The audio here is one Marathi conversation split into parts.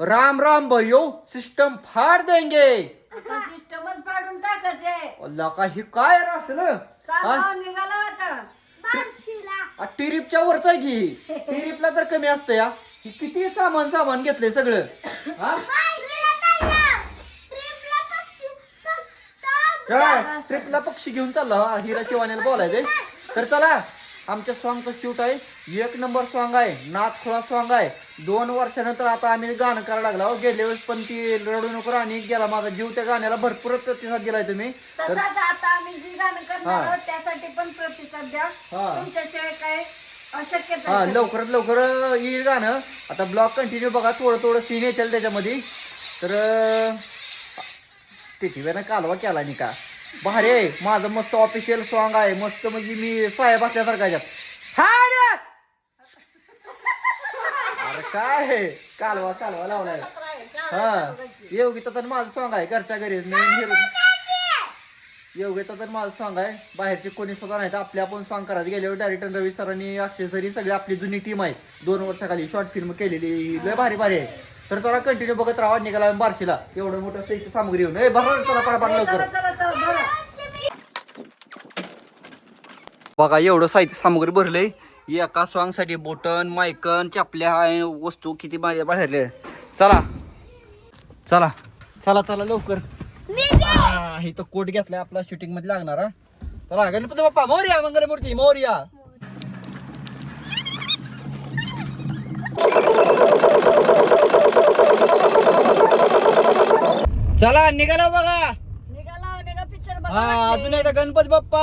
राम राम भयो सिस्टम फाड़ देंगे. आता सिस्टमच फाडून टाकायचे. अल्ला का ही काय असलं? काल हा? भाव निघाला होता आ, टिरीपच्या वरच आहे की? टिरीपला तर कमी असतं या. ही किती सामान सामान घेतलंय सगळं? हा? काय? ट्रिपला पक्षी घेऊन चालला हा, हिरा शिवानीला बोलायचंय. तर चला. आमच्या सॉंगचं शूट आहे. एक नंबर सॉंग आहे. नाथ खुळा सॉंग आहे. दोन वर्षानंतर आता आम्ही गाणं करायला लागलो अहो, गेल्या वेळेस पण ती रडू नको आणि गेला. माझा जीव त्या गाण्याला भरपूर प्रतिसाद दिलाय तुम्ही. तर तसाच आता आम्ही जी गाणं करणार हा. आहोत त्यासाठी पण प्रतिसाद द्या. हा. तुमच्याशिवाय काय अशक्यच हा आहे लवकरात लवकर येईल गाणं. आता ब्लॉग कंटिन्यू बघा. थोडं थोडं सीन येतील त्याच्यामध्ये. तर टिटीव्यानं कालवा केला नाही का भारी माझं मस्त ऑफिशियल सॉन्ग आहे. मस्त म्हणजे मी साहेब असल्यासारखा याच्यात. हा! अरे काय आहे? कालवा कालवा लावलाय. हा. योगिता तर माझं सॉन्ग आहे घरच्या घरी. नवीन हिरो योगिता तर माझं सॉन्ग आहे. बाहेरचे कोणी सुद्धा नाही तर आपले आपण सॉन्ग करायचं गेल्यावर डायरेक्टर रवी सरांनी अक्षय सरी सगळी आपली जुनी टीम आहे. दोन वर्षाखाली शॉर्ट फिल्म केलेली लय भारी भारी आहे. तर जरा कंटिन्यू बघत राहा. निघाला बारशीला. एवढं मोठं साहित्य सामग्री येऊन ए भरा चला पडा लवकर. चला चला चला धरा. बघा एवढं साहित्य सामग्री भरले एका सॉंगसाठी बोटन मायकन चपल्या वस्तू किती बाहेरले. चला. चला. चला चला लवकर. हा, इथं कोट घेतलाय आपला शूटिंगमध्ये लागणार. चला गणपती बाप्पा मोर्या मंगलमूर्ती मोर्या. चला निघाला बघा. निघाला निघा पिक्चर हा बघा अजून एकदा गणपती बाप्पा.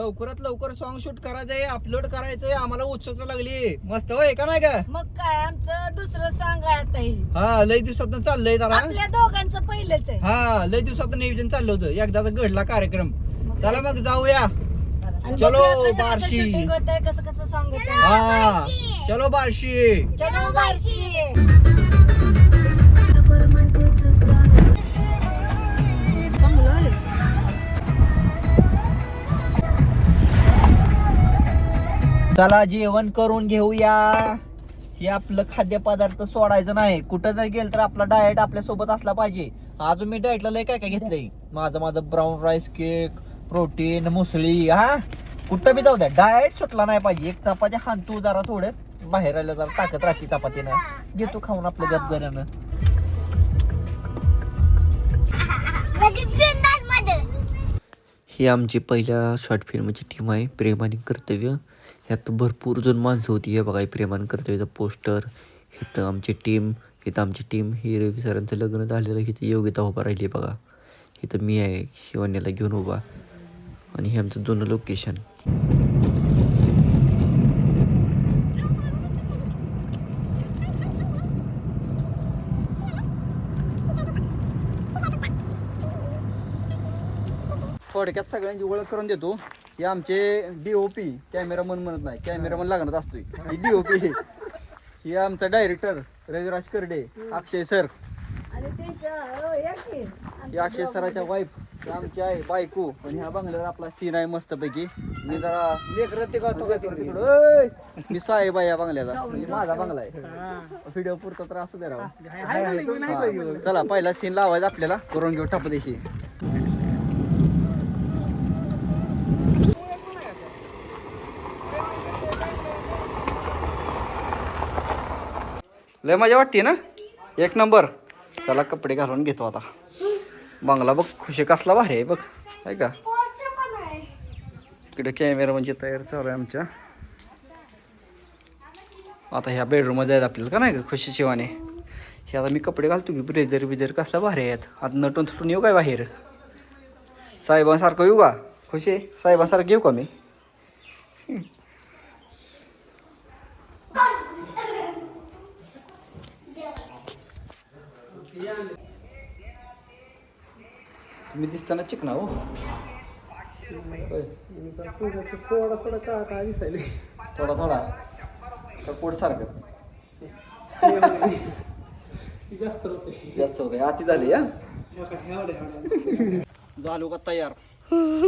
लवकरात लवकर सॉन्ग शूट करायचंय अपलोड करायचंय आम्हाला उत्सुकता लागली. मस्त होय का नाही का मग काय आमचं दुसरं सांग आहे आता ही. हा लय दिवसात चाललंय जरा. आपल्या दोघांचं पहिलेच आहे. हा लय दिवसात नियोजन चाललं होतं. एकदा घडला कार्यक्रम. चला मग जाऊया. आणि चलो, बघूया कसं कसं बार्शी. shooting होतंय कसं कसं सॉंग हा चलो बारशी. चलो बार्शी. चला जेवण करून घेऊया. हे आपलं खाद्यपदार्थ सोडायचं नाही. कुठं जर गेलं तर आपला डाएट आपल्यासोबत असला पाहिजे. अजून मी डाएटला लय काय काय घेतलंय? माझं माझं brown rice cake protein muesli हा? कुठं बी जाऊ द्या. डाएट सुटला नाही पाहिजे. एक चपाती हाणतू जरा थोडं बाहेर आलं जरा ताकद राहते चपातीनं. घेतो खाऊन आपलं गदगऱ्यानं ही आमची पहिल्या शॉर्ट फिल्मची टीम आहे. प्रेम आणि कर्तव्य. ह्यात भरपूर जण माणसं होती. हे बघा प्रेमान प्रेम आणि कर्तव्याचं पोस्टर इथं आमची टीम इथं आमची टीम ही रवी सरांचं लग्न झालेलं इथं योगिता उभा राहिली बघा. इथं मी आहे शिवान्याला घेऊन उभा. आणि हे आमचं जुनं लोकेशन थोडक्यात सगळ्यांची ओळख करून देतो. हे आमचे डीओपी कॅमेरामन म्हणत नाही कॅमेरामन लागणार असतोय. डीओपी हे आमचा डायरेक्टर रविराज करडे अक्षय सर. हो. हे अक्षय सराच्या वाईफ आमची आहे बायको. आणि ह्या बंगल्यावर आपला सीन आहे मस्तपैकी. मी जरा लेकर ते का तो मी साहेब आहे या बंगल्याचा म्हणजे माझा बंगला आहे. व्हिडिओ पुरता तर असं दे राव. हा. चला पहिला सीन लावायचा आपल्याला. करून घेऊ टापदेशी लय मजा वाटते ना? एक नंबर. चला कपडे घालून घेतो आता. बंगला बघ खुशी कसला भारी आहे बघ. आहे का? इकडे कॅमेरा म्हणजे तयार चालू आहे आमच्या. आता ह्या बेडरूममध्ये आहेत आपल्याला का नाही का खुशी शिवाने. हे आता मी कपडे घालतो की ब्रेझर बिझर कसला भारी आहेत. आता नटून थटून येऊ काय बाहेर? साहेबांसारखं येऊ का? खुशी साहेबांसारखं येऊ का मी? तुम्ही दिसताना चिकना हो. थोडा थोडा का काय दिसायले थोडा. थोडा का पोट सारखं? जास्त होते जास्त होते आती झाली एवढे झालो का तयार?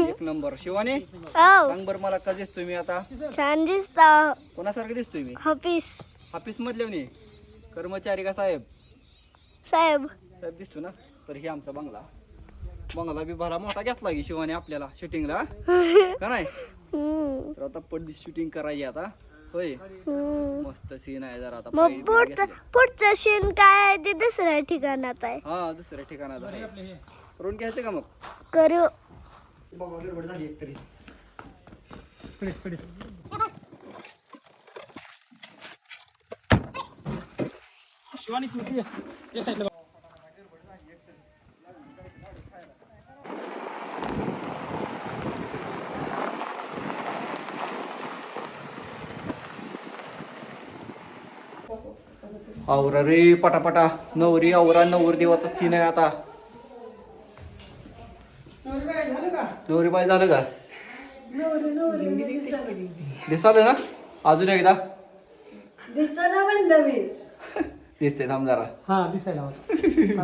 एक नंबर. शिवानी सांग बरं मला का दिसतोय मी आता? छान दिसता. कोणासारखं दिसतोय मी? ऑफिस ऑफिस मधले कर्मचारी का साहेब? साहेब. साहेब दिसतो ना तर हे आमचा बंगला. बंगला बी भरा मोठा घेतला की शिवाने आपल्याला शूटिंगला. का नाही? तर आता पडदी शूटिंग करायची आता. होय. मस्त सीन आहे जरा आता. मग पायी पुढचं सीन काय आहे ते दुसऱ्या ठिकाणाचं आहे. हा दुसऱ्या ठिकाणाला आहे. करून घ्यायचं का मग? करू बाबा गडबड झाली एक तरी शिवानी तू ये. ये साईडला. आवरा रे पटापटा. नवरी आवरा नवर देवाचा सीन आहे आता. नवरी बाय झालं का? दिसालं ना? अजून एकदा. म्हणलं मी. दिसते थांब जरा हा दिसायला हवं.